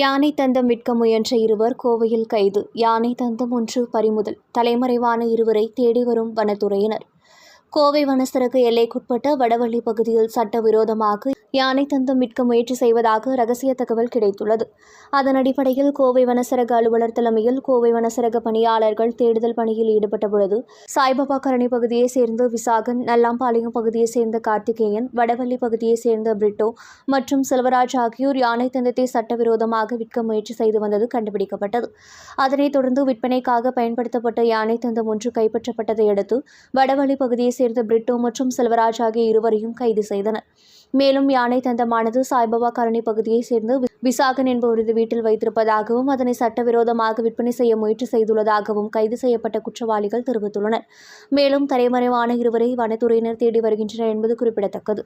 யானை தந்தம் விற்க முயன்ற இருவர் கோவையில் கைது. யானை தந்தம் ஒன்று பறிமுதல். தலைமறைவான இருவரை தேடி வரும் வனத்துறையினர். கோவை வனசரக எல்லைக்குட்பட்ட வடவள்ளி பகுதியில் சட்டவிரோதமாக யானை தந்தம் விற்க முயற்சி செய்வதாக ரகசிய தகவல் கிடைத்துள்ளது. அதன் அடிப்படையில் கோவை வனசரக அலுவலர் தலைமையில் கோவை வனசரக பணியாளர்கள் தேடுதல் பணியில் ஈடுபட்ட பொழுது சாய்பாபா கரணி பகுதியைச் சேர்ந்த விசாகன் நல்லாம்பாளையம் பகுதியைச் சேர்ந்த கார்த்திகேயன் வடவள்ளி பகுதியைச் சேர்ந்த பிரிட்டோ மற்றும் செல்வராஜ் ஆகியோர் யானை தந்தத்தை சட்டவிரோதமாக விற்க முயற்சி செய்து வந்தது கண்டுபிடிக்கப்பட்டது. அதனைத் தொடர்ந்து விற்பனைக்காக பயன்படுத்தப்பட்ட யானை தந்தம் ஒன்று கைப்பற்றப்பட்டதை அடுத்து வடவள்ளி பகுதியைச் சேர்ந்த பிரிட்டோ மற்றும் செல்வராஜ் ஆகிய இருவரையும் கைது செய்தனர். மேலும் யானை தந்தமானது சாய்பாபா காலனி பகுதியைச் சேர்ந்து விசாகன் என்பவரது வீட்டில் வைத்திருப்பதாகவும் அதனை சட்டவிரோதமாக விற்பனை செய்ய முயற்சி செய்துள்ளதாகவும் கைது செய்யப்பட்ட குற்றவாளிகள் தெரிவித்துள்ளனர். மேலும் தலைமறைவான இருவரை வனத்துறையினர் தேடி வருகின்றனர் என்பது குறிப்பிடத்தக்கது.